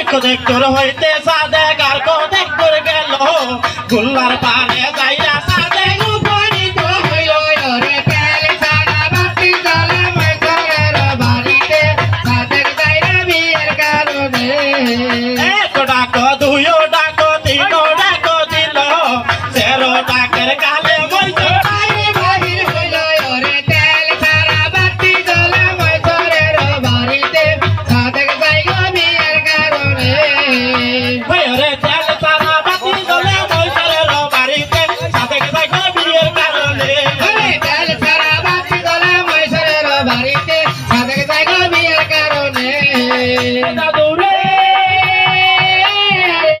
দেখো দেখতর হইতে সাদে গার কো দেখতর গেল। গুল্লার পার